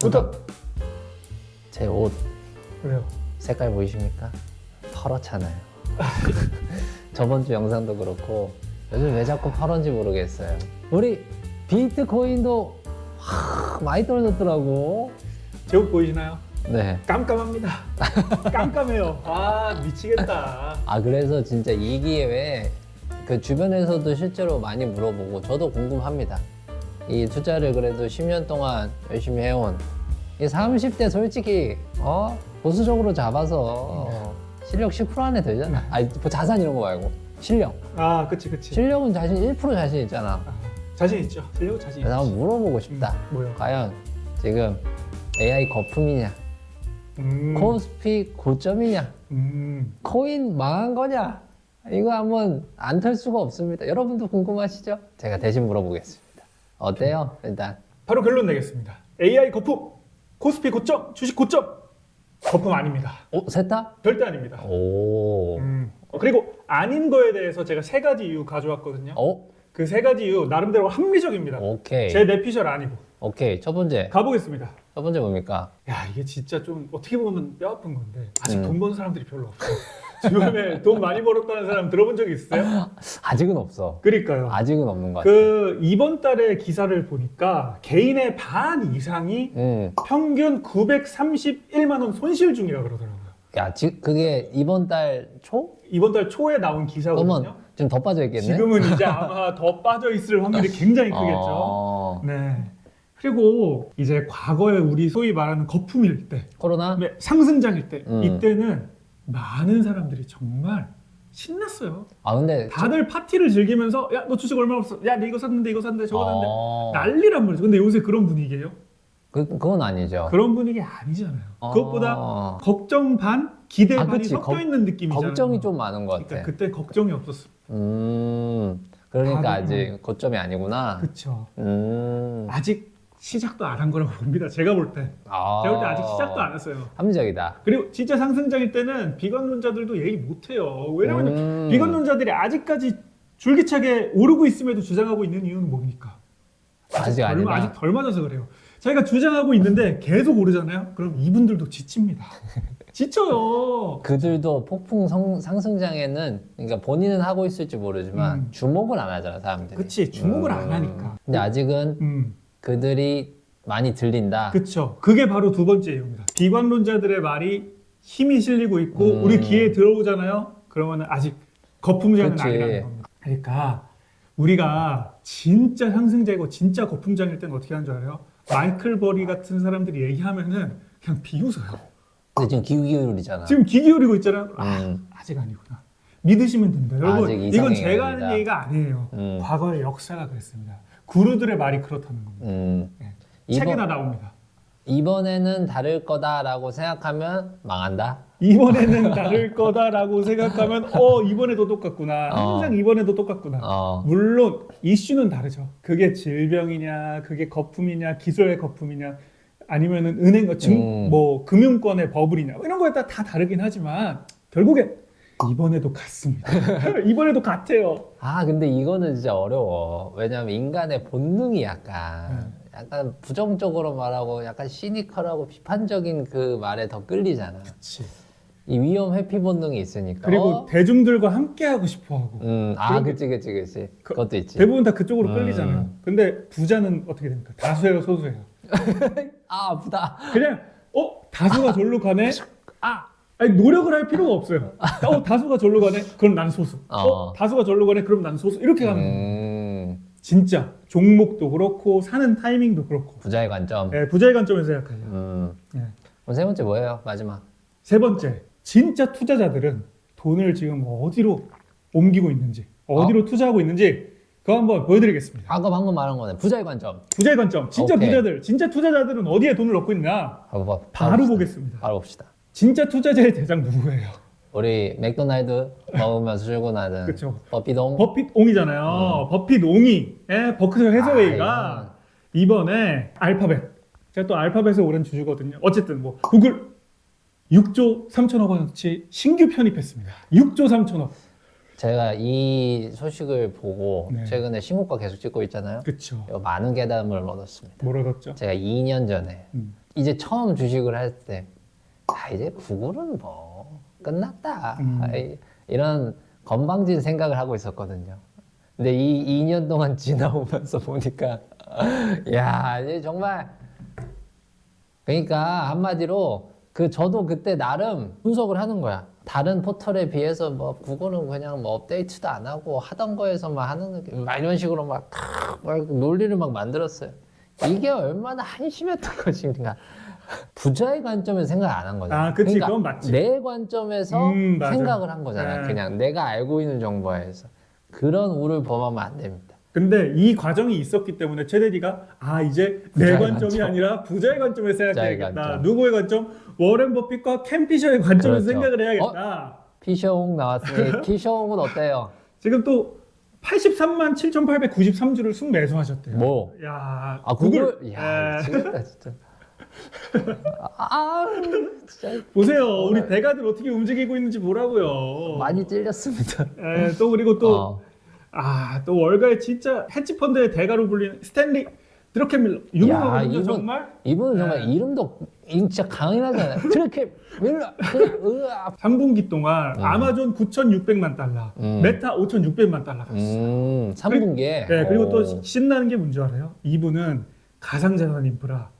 부탁. 제옷 왜요? 색깔 보이십니까? 파랗잖아요. 저번 주 영상도 그렇고 요즘 왜 자꾸 파란지 모르겠어요. 우리 비트코인도 확 많이 떨어졌더라고. 제 옷 보이시나요? 네. 깜깜합니다. 깜깜해요. 아 미치겠다. 아 그래서 진짜 이 기회에 그 주변에서도 실제로 많이 물어보고 저도 궁금합니다. 이 투자를 그래도 10년 동안 열심히 해온 이 30대 솔직히 어 보수적으로 잡아서 실력 10% 안에 되잖아. 아니 뭐 자산 이런 거 말고 실력. 아 그치 그치. 실력은 자신 1% 자신 있잖아. 아, 자신 있죠. 실력 자신 그래서 있지. 한번 물어보고 싶다. 음, 뭐요? 과연 지금 AI 거품이냐, 음, 코스피 고점이냐, 음. 코인 망한 거냐? 이거 한번 안 털 수가 없습니다. 여러분도 궁금하시죠? 제가 대신 물어보겠습니다. 어때요? 일단 바로 결론 내겠습니다. AI 거품, 코스피 고점, 주식 고점, 거품 아닙니다. 오 셋다? 절대 아닙니다. 오, 음. 어, 그리고 아닌 거에 대해서 제가 세 가지 이유 가져왔거든요. 오, 그세 가지 이유 나름대로 합리적입니다. 오케이, 제 내피셜 아니고 오케이. 첫 번째, 가보겠습니다. 첫 번째 뭡니까? 야 이게 진짜 좀 어떻게 보면 뼈 아픈 건데 아직 음. 돈 버는 사람들이 별로 없어요. 주변에 돈 많이 벌었다는 사람 들어본 적 있어요? 아직은 없어. 그러니까요. 아직은 없는 것 같아. 그 이번 달에 기사를 보니까 개인의 반 이상이 음, 평균 931만 원 손실 중이라 그러더라고요. 야, 지, 그게 이번 달 초? 이번 달 초에 나온 기사거든요. 그러면 좀 더 빠져 있겠네. 지금은 이제 아마 더 빠져 있을 확률이 굉장히 크겠죠. 어, 네. 그리고 이제 과거에 우리 소위 말하는 거품일 때, 코로나? 그다음에 상승장일 때, 음. 이때는 많은 사람들이 정말 신났어요. 아 근데 다들 파티를 즐기면서 야 너 주식 얼마 없어? 야너 이거 샀는데 이거 샀는데 저거 샀는데 어, 난리란 말이죠. 근데 요새 그런 분위기예요? 그 그건 아니죠. 그런 분위기 아니잖아요. 어. 그것보다 걱정 반, 기대 아, 반이 그치. 섞여 걱- 있는 느낌이잖아요. 걱정이 좀 많은 것 같아. 그러니까 그때 걱정이 없었어. 음, 그러니까 다들 아직 고점이 아니구나. 그렇죠. 음, 아직 시작도 안 한 거라고 봅니다. 제가 볼 때. 아, 제가 볼 때 아직 시작도 안 했어요. 합리적이다. 그리고 진짜 상승장일 때는 비관론자들도 얘기 못 해요. 왜냐면 음. 비관론자들이 아직까지 줄기차게 오르고 있음에도 주장하고 있는 이유는 뭡니까? 아직 덜, 아니다. 아직 덜 맞아서 그래요. 자기가 주장하고 있는데 계속 오르잖아요. 그럼 이분들도 지칩니다. 지쳐요. 그들도 폭풍 성- 상승장에는 그러니까 본인은 하고 있을지 모르지만 음. 주목을 안 하잖아 사람들이. 그치 주목을 음. 안 하니까. 근데 아직은 음, 그들이 많이 들린다. 그쵸. 그게 바로 두 번째 이유입니다. 비관론자들의 말이 힘이 실리고 있고 음. 우리 귀에 들어오잖아요. 그러면 아직 거품장은 그치. 아니라는 겁니다. 그러니까 우리가 진짜 상승장이고 진짜 거품장일 때는 어떻게 하는 줄 알아요? 마이클 버리 같은 사람들이 얘기하면은 그냥 비웃어요. 근데 지금 기후 기울이잖아. 지금 귀 기울이고 있잖아 요. 아, 음. 아직 아니구나. 믿으시면 됩니다. 여러분, 아직 이건 이상의 제가 하는. 얘기가 아니에요. 음. 과거의 역사가 그랬습니다. 구루들의 말이 그렇다는 겁니다. 음. 네. 이번- 책에 다 나옵니다. 이번에는 다를 거다라고 생각하면 망한다. 이번에는 다를 거다라고 생각하면 어 이번에도 똑같구나. 항상 어. 이번에도 똑같구나. 어. 물론 이슈는 다르죠. 그게 질병이냐, 그게 거품이냐, 기술의 거품이냐, 아니면은 은행 증, 음. 뭐 금융권의 버블이냐 이런 거에 따라 다 다르긴 하지만 결국엔 이번에도 같습니다. 이번에도 같아요. 아 근데 이거는 진짜 어려워 왜냐면 인간의 본능이 약간 약간 부정적으로 말하고 약간 시니컬하고 비판적인 그 말에 더 끌리잖아 이 위험 회피 본능이 있으니까 그리고 어? 대중들과 함께 하고 싶어 하고 음, 아 그치 그치 그치 그- 그것도 있지 대부분 다 그쪽으로 음. 끌리잖아요. 근데 부자는 어떻게 됩니까? 다수예요, 소수예요? 아 아프다 그냥 어 다수가 절로 가네. 아 아니 노력을 할 필요가 없어요. 어 다수가 절로 가네. 그럼 난 소수. 어, 어. 다수가 절로 가네. 그럼 난 소수. 이렇게 가는 거예요. 음, 진짜 종목도 그렇고 사는 타이밍도 그렇고 부자의 관점 네, 부자의 관점에서 생각하죠. 음. 네. 그럼 세 번째 뭐예요 마지막 세 번째 진짜 투자자들은 돈을 지금 어디로 옮기고 있는지 어디로 투자하고 있는지 그거 한번 보여드리겠습니다. 아까 방금 말한 거네 부자의 관점 부자의 관점. 진짜 오케이. 부자들, 진짜 투자자들은 어디에 돈을 넣고 있나? 바로, 봐- 바로 봅시다. 보겠습니다. 바로 봅시다 진짜 투자자의 대장 누구예요? 우리 맥도날드 먹으면서 출근하는 그쵸. 버피동 버핏 옹이잖아요. 버핏 옹이, 예, 버크셔 해서웨이가 아, 이번에 알파벳, 제가 또 알파벳에 오른 주주거든요. 어쨌든 뭐 구글 6조 3천억 원어치 신규 편입했습니다. 6조 3천억. 제가 이 소식을 보고 네. 최근에 신고가 계속 찍고 있잖아요. 이거 많은 깨달음을 얻었습니다. 뭘 얻었죠? 제가 2년 전에 음. 이제 처음 주식을 할 때, 아 이제 구글은 뭐 끝났다 음. 아이, 이런 건방진 생각을 하고 있었거든요. 근데 이 2년 동안 지나오면서 보니까 야 이제 정말 그러니까 한마디로 그 저도 그때 나름 분석을 하는 거야. 다른 포털에 비해서 뭐 구글은 그냥 뭐 업데이트도 안 하고 하던 거에서만 하는 느낌, 막 이런 식으로 막, 막 논리를 막 만들었어요. 이게 얼마나 한심했던 것인가. 부자의 관점에서 생각 안 한 거잖아. 아, 그치, 그건 맞지. 내 관점에서 음, 맞아. 생각을 한 거잖아. 네. 그냥 내가 알고 있는 정보에서 그런 우를 범하면 안 됩니다. 근데 이 과정이 있었기 때문에 최대리가 아 이제 내 부자의 관점이 관점. 아니라 부자의 관점에서 생각해야겠다. 관점. 누구의 관점? 워렌 버핏과 캠 피셔의 관점에서 그렇죠. 생각을 해야겠다. 피셔홍 나왔으니 피셔홍은 어때요? 지금 또 83만 7,893주를 순매수하셨대요. 뭐? 야, 아 구글, 야 에, 미치겠다 진짜. 아 진짜 보세요. 우리 대가들 어떻게 움직이고 있는지 보라고요. 많이 찔렸습니다. 에, 또 그리고 또 어. 아, 또 월가의 진짜 헤지 펀드의 대가로 불리는 스탠리 드러켄밀러 유명하거든요, 이분- 정말. 이분은 정말 네. 이름도 진짜 강인하잖아요. 트래케 밀러 그냥 으아. 3분기 동안 음. 아마존 9,600만 달러, 음. 메타 5,600만 달러 갔어요. 음 3분기에. 네, 그리고 또 신나는 게 뭔지 알아요? 이분은 가상자산 인프라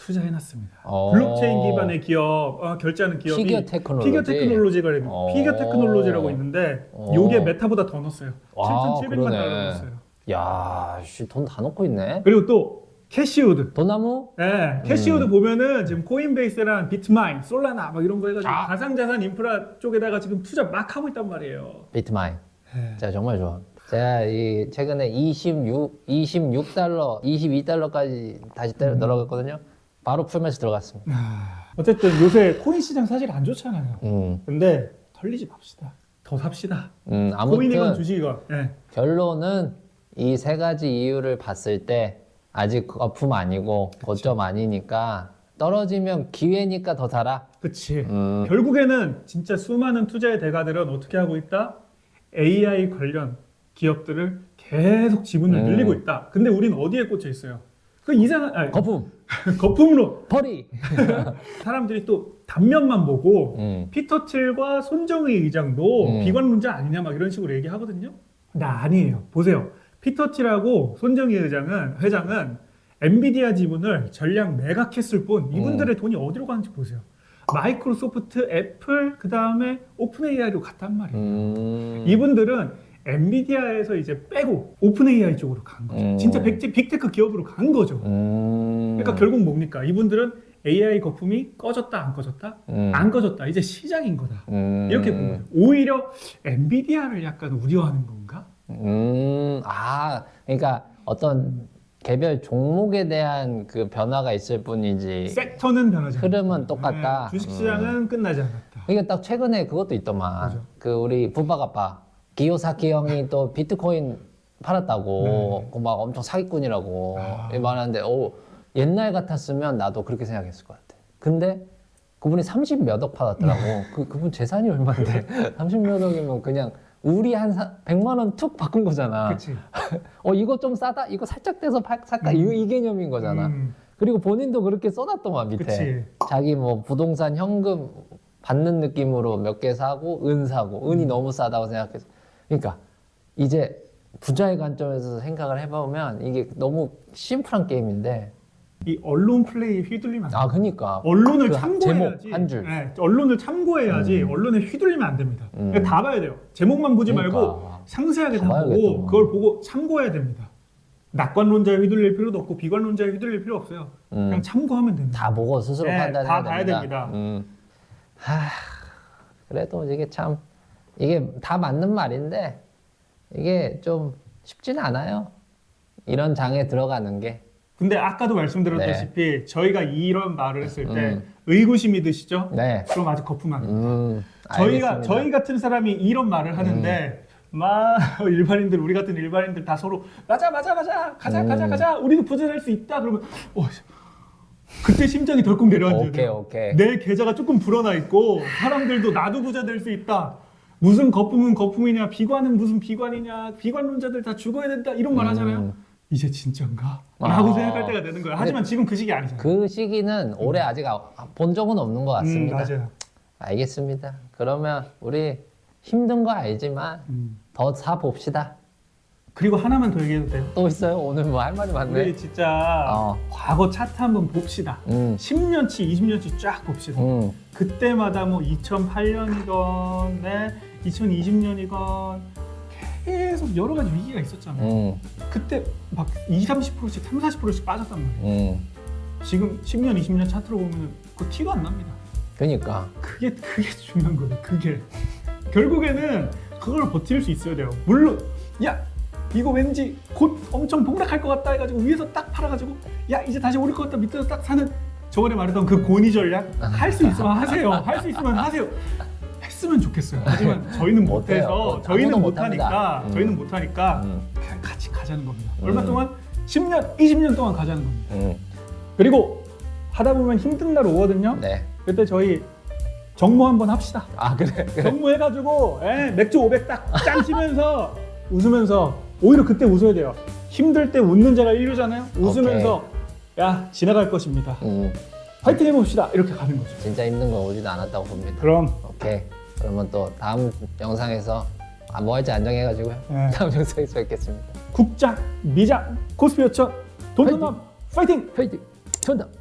투자해놨습니다. 어. 블록체인 기반의 기업, 어, 결제하는 기업이 피겨 테크놀로지. 피겨 테크놀로지가 어. 피겨 테크놀로지라고 있는데 어. 요게 메타보다 더 넣었어요. 와, 7,700만 그러네. 달러 넣었어요. 야, 씨, 돈다 넣고 있네. 그리고 또 캐시우드. 돈나무? 네, 캐시우드 보면은 지금 코인베이스랑 비트마인, 솔라나 막 이런 거 해가지고 아. 가상자산 인프라 쪽에다가 지금 투자 막 하고 있단 말이에요. 비트마인. 네. 제가 정말 좋아. 제가 이 최근에 26 26달러, 22달러까지 다시 때려 들어갔거든요. 바로 풀면서 들어갔습니다. 아, 어쨌든 요새 코인 시장 사실 안 좋잖아요. 음, 근데 털리지 맙시다. 더 삽시다. 음 코인이건 아무튼 주식이건. 네. 결론은 이 세 가지 이유를 봤을 때 아직 거품 아니고 고점 아니니까 떨어지면 기회니까 더 살아. 그치. 음, 결국에는 진짜 수많은 투자의 대가들은 어떻게 하고 있다? AI 관련 기업들을 계속 지분을 음. 늘리고 있다. 근데 우리는 어디에 꽂혀 있어요? 그 이상한 아니, 거품, 거품으로 버리. 사람들이 또 단면만 보고 음, 피터 틸과 손정의 의장도 음. 비관론자 아니냐 막 이런 식으로 얘기하거든요. 근데 아니에요. 보세요. 피터 틸하고 손정의 의장은 회장은 엔비디아 지분을 전량 매각했을 뿐 이분들의 돈이 어디로 가는지 보세요. 마이크로소프트, 애플, 그 다음에 오픈 AI로 갔단 말이에요. 음, 이분들은 엔비디아에서 이제 빼고 오픈 AI 쪽으로 간 거죠. 음. 진짜 빅, 빅테크 기업으로 간 거죠. 음, 그러니까 결국 뭡니까? 이분들은 AI 거품이 꺼졌다 안 꺼졌다? 음, 안 꺼졌다. 이제 시작인 거다. 음, 이렇게 보는 거죠. 오히려 엔비디아를 약간 우려하는 건가? 음, 아, 그러니까 어떤 개별 종목에 대한 그 변화가 있을 뿐이지. 섹터는 변하지 않았다. 흐름은 똑같다. 네, 주식시장은 끝나지 않았다. 그러니까 딱 최근에 그것도 있더만. 뭐죠? 그 우리 부바가빠 기요사키 형이 또 비트코인 팔았다고. 그막 엄청 사기꾼이라고 네. 아. 말하는데, 오, 옛날 같았으면 나도 그렇게 생각했을 것 같아. 근데 그분이 30 몇 억 팔았더라고. 그 그분 재산이 얼마인데 30 몇 억이면 그냥 우리 한 사, 100만 원 툭 바꾼 거잖아. 어 이거 좀 싸다. 이거 살짝 떼서 팔, 살까? 이, 이 개념인 거잖아. 음, 그리고 본인도 그렇게 써놨더만 밑에. 그치. 자기 뭐 부동산 현금 받는 느낌으로 몇 개 사고 은 사고 은이 너무 싸다고 생각해서. 그러니까 이제 부자의 관점에서 생각을 해보면 이게 너무 심플한 게임인데. 이 언론 플레이 휘둘리면 안 돼. 아 그러니까. 언론을 그 참고해야지. 제목 한 줄. 네, 언론을 참고해야지. 음. 언론에 휘둘리면 안 됩니다. 음. 그러니까 다 봐야 돼요. 제목만 보지 말고 그러니까. 상세하게 다다 보고 봐야겠다. 그걸 보고 참고해야 됩니다. 낙관론자에 휘둘릴 필요도 없고 비관론자에 휘둘릴 필요 없어요. 음. 그냥 참고하면 됩니다. 다 보고 스스로 네, 판단해야 다 봐야 됩니다. 음. 하, 그래도 이게 참 이게 다 맞는 말인데 이게 좀 쉽지는 않아요. 이런 장에 들어가는 게. 근데 아까도 말씀드렸다시피 저희가 이런 말을 했을 때 네. 음. 의구심이 드시죠? 네. 그럼 아직 거품만. 음, 저희가 알겠습니다. 음. 저희 같은 사람이 이런 말을 하는데 막 일반인들 우리 같은 일반인들 다 서로 맞아 맞아 맞아 가자 가자 음. 가자 우리도 부자될 수 있다 그러면 어, 그때 심장이 덜컥 내려앉아요. 오케이 오케이. 내 계좌가 조금 불어나 있고 사람들도 나도 부자 될 수 있다. 무슨 거품은 거품이냐 비관은 무슨 비관이냐 비관론자들 다 죽어야 된다 이런 말 하잖아요. 음. 이제 진짠가? 라고 아. 생각할 때가 되는 거예요. 하지만 지금 그 시기 아니잖아요. 그 시기는 올해 아직 아- 본 적은 없는 것 같습니다. 음, 맞아요. 알겠습니다. 그러면 우리 힘든 거 알지만 음. 더 사 봅시다. 그리고 하나만 더 얘기해도 돼요? 또 있어요? 오늘 뭐 할 말이 많네. 우리 진짜 어. 과거 차트 한번 봅시다. 음, 10년치, 20년치 쫙 봅시다. 음, 그때마다 뭐 2008년이건 네, 2020년이건 계속 여러 가지 위기가 있었잖아요. 음, 그때 막 20, 30%씩, 30, 40%씩 빠졌단 말이에요. 음. 지금 10년, 20년 차트로 보면 그 티도 안 납니다. 그니까. 그게 그게 중요한 거예요. 그게 결국에는 그걸 버틸 수 있어야 돼요. 물론 야 이거 왠지 곧 엄청 폭락할 것 같다 해가지고 위에서 딱 팔아가지고 야 이제 다시 오를 것 같다 밑에서 딱 사는 저번에 말했던 그 고니 전략 할 수 있으면 하세요. 할 수 있으면 하세요. 했으면 좋겠어요. 하지만 저희는 못해요. 못해서 못- 저희는 못하니까. 음. 저희는 못하니까 음, 그냥 같이 가자는 겁니다. 음. 얼마 동안 10년, 20년 동안 가자는 겁니다. 음. 그리고 하다 보면 힘든 날 오거든요. 네. 그때 저희 정모 한번 합시다. 아 그래. 그래. 정모 해가지고 예, 맥주 500딱짠 치면서 웃으면서 오히려 그때 웃어야 돼요. 힘들 때 웃는 자가 인류잖아요. 웃으면서 야 지나갈 것입니다. 음, 파이팅 해봅시다. 이렇게 가는 거죠. 진짜 힘든 건 오지도 않았다고 봅니다. 그럼 오케이. 그러면 또 다음 영상에서 아, 뭐 할지 안 정해가지고요. 예, 다음 영상에서 뵙겠습니다. 국작, 미작, 코스피 요천, 돈돈남 파이팅! 화이팅! 전담.